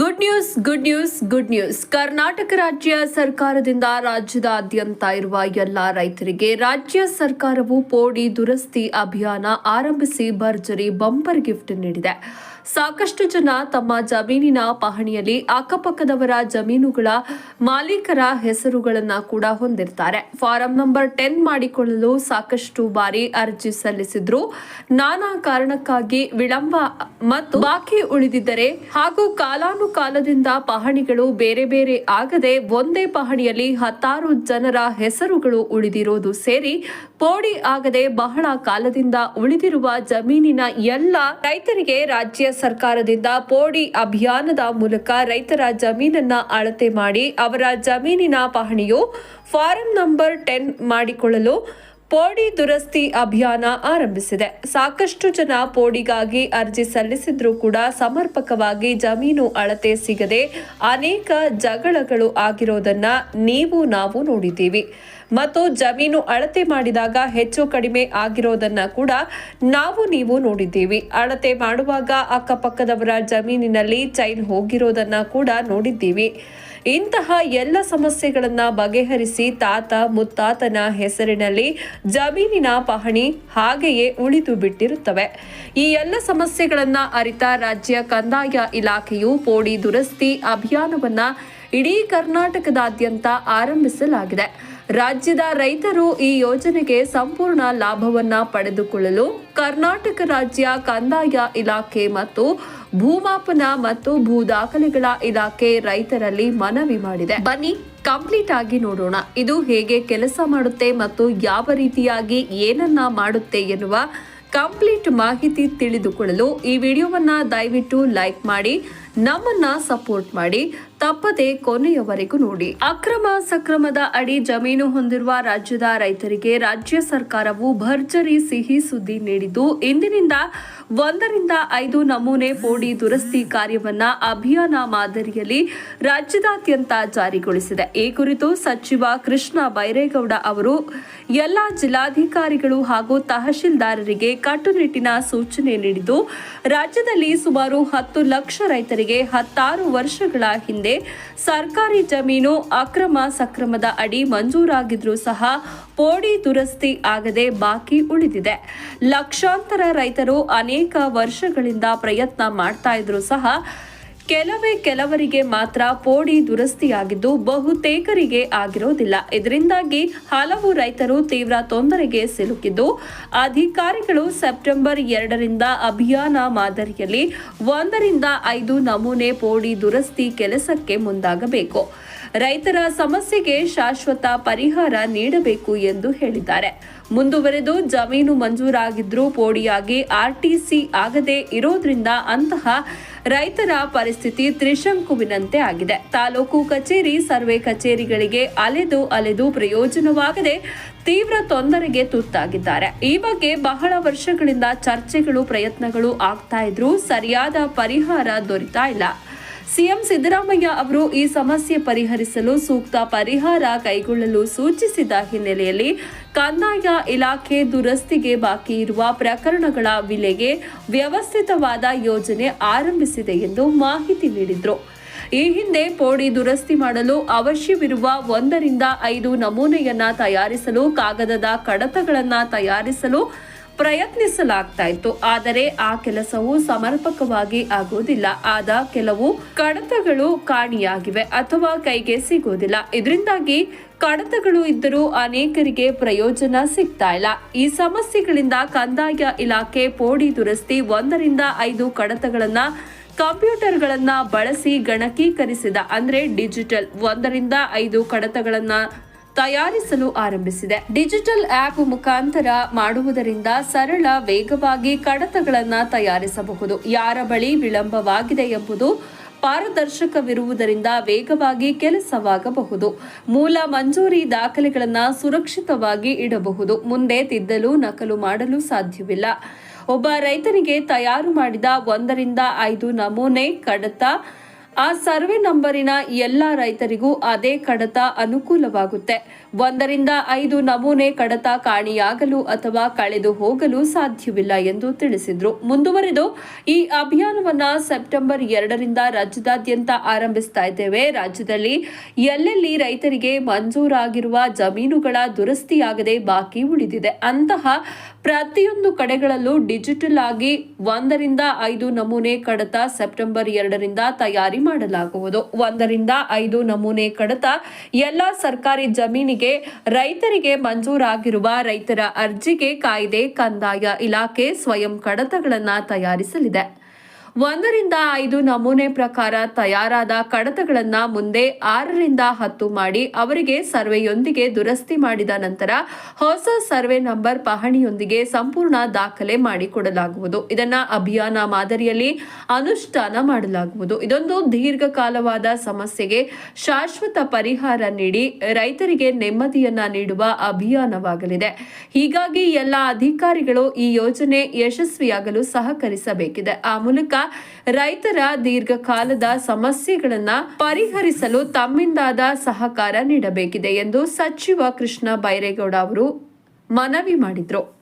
Good news good news good news Karnataka ರಾಜ್ಯ ಸರ್ಕಾರದಿಂದ ರಾಜ್ಯದಾದ್ಯಂತ ಇರುವ ಎಲ್ಲ ರೈತರಿಗೆ ರಾಜ್ಯ ಸರ್ಕಾರವು ಪೋಡಿ ದುರಸ್ತಿ ಅಭಿಯಾನ ಆರಂಭಿಸಿ ಭರ್ಜರಿ ಬಂಪರ್ ಗಿಫ್ಟ್ ನೀಡಿದೆ. ಸಾಕಷ್ಟು ಜನ ತಮ್ಮ ಜಮೀನಿನ ಪಹಣಿಯಲ್ಲಿ ಅಕ್ಕಪಕ್ಕದವರ ಜಮೀನುಗಳ ಮಾಲೀಕರ ಹೆಸರುಗಳನ್ನ ಕೂಡ ಹೊಂದಿರ್ತಾರೆ. ಫಾರಂ ನಂಬರ್ ಟೆನ್ ಮಾಡಿಕೊಳ್ಳಲು ಸಾಕಷ್ಟು ಬಾರಿ ಅರ್ಜಿ ಸಲ್ಲಿಸಿದ್ರು. ನಾನಾ ಕಾರಣಕ್ಕಾಗಿ ವಿಳಂಬ ಮತ್ತು ಬಾಕಿ ಉಳಿದಿದ್ದರೆ ಹಾಗೂ ಕಾಲಾನುಕಾಲದಿಂದ ಪಹಣಿಗಳು ಬೇರೆ ಬೇರೆ ಆಗದೆ ಒಂದೇ ಪಹಣಿಯಲ್ಲಿ ಹತ್ತಾರು ಜನರ ಹೆಸರುಗಳು ಉಳಿದಿರೋದು ಸೇರಿ ಪೋಡಿ ಆಗದೆ ಬಹಳ ಕಾಲದಿಂದ ಉಳಿದಿರುವ ಜಮೀನಿನ ಎಲ್ಲ ರೈತರಿಗೆ ರಾಜ್ಯ ಸರ್ಕಾರದಿಂದ ಪೋಡಿ ಅಭಿಯಾನದ ಮೂಲಕ ರೈತರ ಜಮೀನನ್ನ ಅಳತೆ ಮಾಡಿ ಅವರ ಜಮೀನಿನ ಪಹಣಿಯು ಫಾರಂ ನಂಬರ್ ಟೆನ್ ಮಾಡಿಕೊಳ್ಳಲು ಪೋಡಿ ದುರಸ್ತಿ ಅಭಿಯಾನ ಆರಂಭಿಸಿದೆ. ಸಾಕಷ್ಟು ಜನ ಪೋಡಿಗಾಗಿ ಅರ್ಜಿ ಸಲ್ಲಿಸಿದ್ರೂ ಕೂಡ ಸಮರ್ಪಕವಾಗಿ ಜಮೀನು ಅಳತೆ ಸಿಗದೆ ಅನೇಕ ಜಗಳಗಳು ಆಗಿರೋದನ್ನ ನೀವು ನಾವು ನೋಡಿದ್ದೀವಿ. ಮತ್ತು ಜಮೀನು ಅಳತೆ ಮಾಡಿದಾಗ ಹೆಚ್ಚು ಕಡಿಮೆ ಆಗಿರೋದನ್ನ ಕೂಡ ನಾವು ನೀವು ನೋಡಿದ್ದೀವಿ. ಅಳತೆ ಮಾಡುವಾಗ ಅಕ್ಕಪಕ್ಕದವರ ಜಮೀನಿನಲ್ಲಿ ಚೈನ್ ಹೋಗಿರೋದನ್ನ ಕೂಡ ನೋಡಿದ್ದೀವಿ. ಇಂತಹ ಎಲ್ಲ ಸಮಸ್ಯೆಗಳನ್ನ ಬಗೆಹರಿಸಿ ತಾತ ಮುತ್ತಾತನ ಹೆಸರಿನಲ್ಲಿ ಜಮೀನಿನ ಪಹಣಿ ಹಾಗೆಯೇ ಉಳಿದು ಬಿಟ್ಟಿರುತ್ತವೆ. ಈ ಎಲ್ಲ ಸಮಸ್ಯೆಗಳನ್ನ ಅರಿತ ರಾಜ್ಯ ಕಂದಾಯ ಇಲಾಖೆಯು ಪೋಡಿ ದುರಸ್ತಿ ಅಭಿಯಾನವನ್ನ ಇಡೀ ಕರ್ನಾಟಕದಾದ್ಯಂತ ಆರಂಭಿಸಲಾಗಿದೆ. ರಾಜ್ಯದ ರೈತರು ಈ ಯೋಜನೆಗೆ ಸಂಪೂರ್ಣ ಲಾಭವನ್ನ ಪಡೆದುಕೊಳ್ಳಲು ಕರ್ನಾಟಕ ರಾಜ್ಯ ಕಂದಾಯ ಇಲಾಖೆ ಮತ್ತು ಭೂಮಾಪನ ಮತ್ತು ಭೂ ದಾಖಲೆಗಳ ಇಲಾಖೆ ರೈತರಲ್ಲಿ ಮನವಿ ಮಾಡಿದೆ. ಬನ್ನಿ, ಕಂಪ್ಲೀಟ್ ಆಗಿ ನೋಡೋಣ. ಇದು ಹೇಗೆ ಕೆಲಸ ಮಾಡುತ್ತೆ ಮತ್ತು ಯಾವ ರೀತಿಯಾಗಿ ಏನನ್ನ ಮಾಡುತ್ತೆ ಎನ್ನುವ ಕಂಪ್ಲೀಟ್ ಮಾಹಿತಿ ತಿಳಿದುಕೊಳ್ಳಲು ಈ ವಿಡಿಯೋವನ್ನ ದಯವಿಟ್ಟು ಲೈಕ್ ಮಾಡಿ. ನಮ್ಮನ್ನ ಸಪೋರ್ಟ್ ಮಾಡಿ, ತಪ್ಪದೆ ಕೊನೆಯವರೆಗೂ ನೋಡಿ. ಅಕ್ರಮ ಸಕ್ರಮದ ಅಡಿ ಜಮೀನು ಹೊಂದಿರುವ ರಾಜ್ಯದ ರೈತರಿಗೆ ರಾಜ್ಯ ಸರ್ಕಾರವು ಭರ್ಜರಿ ಸಿಹಿ ಸುದ್ದಿ ನೀಡಿದ್ದು, ಇಂದಿನಿಂದ ಒಂದರಿಂದ ಐದು ನಮೂನೆ ಪೋಡಿ ದುರಸ್ತಿ ಕಾರ್ಯವನ್ನ ಅಭಿಯಾನ ಮಾದರಿಯಲ್ಲಿ ರಾಜ್ಯದಾದ್ಯಂತ ಜಾರಿಗೊಳಿಸಿದೆ. ಈ ಕುರಿತು ಸಚಿವ ಕೃಷ್ಣ ಬೈರೇಗೌಡ ಅವರು ಎಲ್ಲ ಜಿಲ್ಲಾಧಿಕಾರಿಗಳು ಹಾಗೂ ತಹಶೀಲ್ದಾರರಿಗೆ ಕಟ್ಟುನಿಟ್ಟಿನ ಸೂಚನೆ ನೀಡಿದ್ದು, ರಾಜ್ಯದಲ್ಲಿ ಸುಮಾರು ಹತ್ತು ಲಕ್ಷ ರೈತರಿಗೆ ಹತ್ತಾರು ವರ್ಷಗಳ ಹಿಂದೆ ಸರ್ಕಾರಿ ಜಮೀನು ಅಕ್ರಮ ಸಕ್ರಮದ ಅಡಿ ಮಂಜೂರಾಗಿದ್ರೂ ಸಹ ಪೋಡಿ ದುರಸ್ತಿ ಆಗದೆ ಬಾಕಿ ಉಳಿದಿದೆ. ಲಕ್ಷಾಂತರ ರೈತರು ಅನೇಕ ವರ್ಷಗಳಿಂದ ಪ್ರಯತ್ನ ಮಾಡ್ತಾ ಇದ್ರು ಸಹ ಕೆಲವೇ ಕೆಲವರಿಗೆ ಮಾತ್ರ ಪೋಡಿ ದುರಸ್ತಿಯಾಗಿದ್ದು ಬಹುತೇಕರಿಗೆ ಆಗಿರೋದಿಲ್ಲ. ಇದರಿಂದಾಗಿ ಹಲವು ರೈತರು ತೀವ್ರ ತೊಂದರೆಗೆ ಸಿಲುಕಿದ್ದು, ಅಧಿಕಾರಿಗಳು ಸೆಪ್ಟೆಂಬರ್ ಎರಡರಿಂದ ಅಭಿಯಾನ ಮಾದರಿಯಲ್ಲಿ ಒಂದರಿಂದ ಐದು ನಮೂನೆ ಪೋಡಿ ದುರಸ್ತಿ ಕೆಲಸಕ್ಕೆ ಮುಂದಾಗಬೇಕು. ರೈತರ ಸಮಸ್ಯೆಗೆ ಶಾಶ್ವತ ಪರಿಹಾರ ನೀಡಬೇಕು ಎಂದು ಹೇಳಿದ್ದಾರೆ. ಮುಂದುವರೆದು ಜಮೀನು ಮಂಜೂರಾಗಿದ್ರೂ ಪೋಡಿಯಾಗಿ ಆರ್ಟಿಸಿ ಆಗದೆ ಇರೋದ್ರಿಂದ ಅಂತಹ ರೈತರ ಪರಿಸ್ಥಿತಿ ತ್ರಿಶಂಕುವಿನಂತೆ ಆಗಿದೆ. ತಾಲೂಕು ಕಚೇರಿ, ಸರ್ವೆ ಕಚೇರಿಗಳಿಗೆ ಅಲೆದು ಅಲೆದು ಪ್ರಯೋಜನವಾಗದೆ ತೀವ್ರ ತೊಂದರೆಗೆ ತುತ್ತಾಗಿದ್ದಾರೆ. ಈ ಬಗ್ಗೆ ಬಹಳ ವರ್ಷಗಳಿಂದ ಚರ್ಚೆಗಳು, ಪ್ರಯತ್ನಗಳು ಆಗ್ತಾ ಇದ್ರೂ ಸರಿಯಾದ ಪರಿಹಾರ ದೊರೀತಾ ಇಲ್ಲ. ಸಿಎಂ ಸಿದ್ದರಾಮಯ್ಯ ಅವರು ಈ ಸಮಸ್ಯೆ ಪರಿಹರಿಸಲು ಸೂಕ್ತ ಪರಿಹಾರ ಕೈಗೊಳ್ಳಲು ಸೂಚಿಸಿದ ಹಿನ್ನೆಲೆಯಲ್ಲಿ ಕಂದಾಯ ಇಲಾಖೆ ದುರಸ್ತಿಗೆ ಬಾಕಿ ಇರುವ ಪ್ರಕರಣಗಳ ವಿಲೆಗೆ ವ್ಯವಸ್ಥಿತವಾದ ಯೋಜನೆ ಆರಂಭಿಸಿದೆ ಎಂದು ಮಾಹಿತಿ ನೀಡಿದರು. ಈ ಹಿಂದೆ ಪೋಡಿ ದುರಸ್ತಿ ಮಾಡಲು ಅವಶ್ಯವಿರುವ ಒಂದರಿಂದ ಐದು ನಮೂನೆಯನ್ನ ತಯಾರಿಸಲು ಕಾಗದದ ಕಡತಗಳನ್ನು ತಯಾರಿಸಲು ಪ್ರಯತ್ನಿಸಲಾಗ್ತಾ ಇತ್ತು. ಆದರೆ ಆ ಕೆಲಸವು ಸಮರ್ಪಕವಾಗಿ ಆಗುವುದಿಲ್ಲ. ಆದ ಕೆಲವು ಕಡತಗಳು ಕಾಣಿಯಾಗಿವೆ ಅಥವಾ ಕೈಗೆ ಸಿಗುವುದಿಲ್ಲ. ಇದರಿಂದಾಗಿ ಕಡತಗಳು ಇದ್ದರೂ ಅನೇಕರಿಗೆ ಪ್ರಯೋಜನ ಸಿಗ್ತಾ ಇಲ್ಲ. ಈ ಸಮಸ್ಯೆಗಳಿಂದ ಕಂದಾಯ ಇಲಾಖೆ ಪೋಡಿ ದುರಸ್ತಿ ಒಂದರಿಂದ ಐದು ಕಡತಗಳನ್ನ ಕಂಪ್ಯೂಟರ್ಗಳನ್ನ ಬಳಸಿ ಗಣಕೀಕರಿಸಿದ. ಅಂದ್ರೆ ಡಿಜಿಟಲ್ ಒಂದರಿಂದ ಐದು ಕಡತಗಳನ್ನ ತಯಾರಿಸಲು ಆರಂಭಿಸಿದೆ. ಡಿಜಿಟಲ್ ಆಪ್ ಮುಖಾಂತರ ಮಾಡುವುದರಿಂದ ಸರಳ, ವೇಗವಾಗಿ ಕಡತಗಳನ್ನು ತಯಾರಿಸಬಹುದು. ಯಾರ ಬಳಿ ವಿಳಂಬವಾಗಿದೆ ಎಂಬುದು ಪಾರದರ್ಶಕವಿರುವುದರಿಂದ ವೇಗವಾಗಿ ಕೆಲಸವಾಗಬಹುದು. ಮೂಲ ಮಂಜೂರಿ ದಾಖಲೆಗಳನ್ನು ಸುರಕ್ಷಿತವಾಗಿ ಇಡಬಹುದು. ಮುಂದೆ ತಿದ್ದಲು, ನಕಲು ಮಾಡಲು ಸಾಧ್ಯವಿಲ್ಲ. ಒಬ್ಬ ರೈತನಿಗೆ ತಯಾರು ಮಾಡಿದ ಒಂದರಿಂದ ಐದು ನಮೂನೆ ಕಡತ ಆ ಸರ್ವೆ ನಂಬರಿನ ಎಲ್ಲ ರೈತರಿಗೂ ಅದೇ ಕಡತ ಅನುಕೂಲವಾಗುತ್ತೆ. ಒಂದರಿಂದ ಐದು ನಮೂನೆ ಕಡತ ಕಾಣಿಯಾಗಲು ಅಥವಾ ಕಳೆದು ಹೋಗಲು ಸಾಧ್ಯವಿಲ್ಲ ಎಂದು ತಿಳಿಸಿದ್ರು. ಮುಂದುವರೆದು, ಈ ಅಭಿಯಾನವನ್ನ ಸೆಪ್ಟೆಂಬರ್ ಎರಡರಿಂದ ರಾಜ್ಯದಾದ್ಯಂತ ಆರಂಭಿಸ್ತಾ ಇದ್ದೇವೆ. ರಾಜ್ಯದಲ್ಲಿ ಎಲ್ಲೆಲ್ಲಿ ರೈತರಿಗೆ ಮಂಜೂರಾಗಿರುವ ಜಮೀನುಗಳ ದುರಸ್ತಿಯಾಗದೆ ಬಾಕಿ ಉಳಿದಿದೆ. ಅಂತಹ ಪ್ರತಿಯೊಂದು ಕಡೆಗಳಲ್ಲೂ ಡಿಜಿಟಲ್ ಆಗಿ ಒಂದರಿಂದ ಐದು ನಮೂನೆ ಕಡತ ಸೆಪ್ಟೆಂಬರ್ ಎರಡರಿಂದ ತಯಾರಿ ಮಾಡಲಾಗುವುದು. ಒಂದರಿಂದ ಐದು ನಮೂನೆ ಕಡತ ಎಲ್ಲ ಸರ್ಕಾರಿ ಜಮೀನಿಗೆ ರೈತರಿಗೆ ಮಂಜೂರಾಗಿರುವ ರೈತರ ಅರ್ಜಿಗೆ ಕಾಯ್ದೆ ಕಂದಾಯ ಇಲಾಖೆ ಸ್ವಯಂ ಕಡತಗಳನ್ನು ತಯಾರಿಸಲಿದೆ. ಒಂದರಿಂದ ಐದು ನಮೂನೆ ಪ್ರಕಾರ ತಯಾರಾದ ಕಡತಗಳನ್ನು ಮುಂದೆ ಆರರಿಂದ ಹತ್ತು ಮಾಡಿ ಅವರಿಗೆ ಸರ್ವೆಯೊಂದಿಗೆ ದುರಸ್ತಿ ಮಾಡಿದ ನಂತರ ಹೊಸ ಸರ್ವೆ ನಂಬರ್ ಪಹಣಿಯೊಂದಿಗೆ ಸಂಪೂರ್ಣ ದಾಖಲೆ ಮಾಡಿಕೊಡಲಾಗುವುದು. ಇದನ್ನ ಅಭಿಯಾನ ಮಾದರಿಯಲ್ಲಿ ಅನುಷ್ಠಾನ ಮಾಡಲಾಗುವುದು. ಇದೊಂದು ದೀರ್ಘಕಾಲವಾದ ಸಮಸ್ಯೆಗೆ ಶಾಶ್ವತ ಪರಿಹಾರ ನೀಡಿ ರೈತರಿಗೆ ನೆಮ್ಮದಿಯನ್ನ ನೀಡುವ ಅಭಿಯಾನವಾಗಲಿದೆ. ಹೀಗಾಗಿ ಎಲ್ಲ ಅಧಿಕಾರಿಗಳು ಈ ಯೋಜನೆ ಯಶಸ್ವಿಯಾಗಲು ಸಹಕರಿಸಬೇಕಿದೆ. ಆ ಮೂಲಕ ರೈತರ ದೀರ್ಘಕಾಲದ ಸಮಸ್ಯೆಗಳನ್ನ ಪರಿಹರಿಸಲು ತಮ್ಮಿಂದಾದ ಸಹಕಾರ ನೀಡಬೇಕಿದೆ ಎಂದು ಸಚಿವ ಕೃಷ್ಣ ಬೈರೇಗೌಡ ಅವರು ಮನವಿ ಮಾಡಿದ್ರು.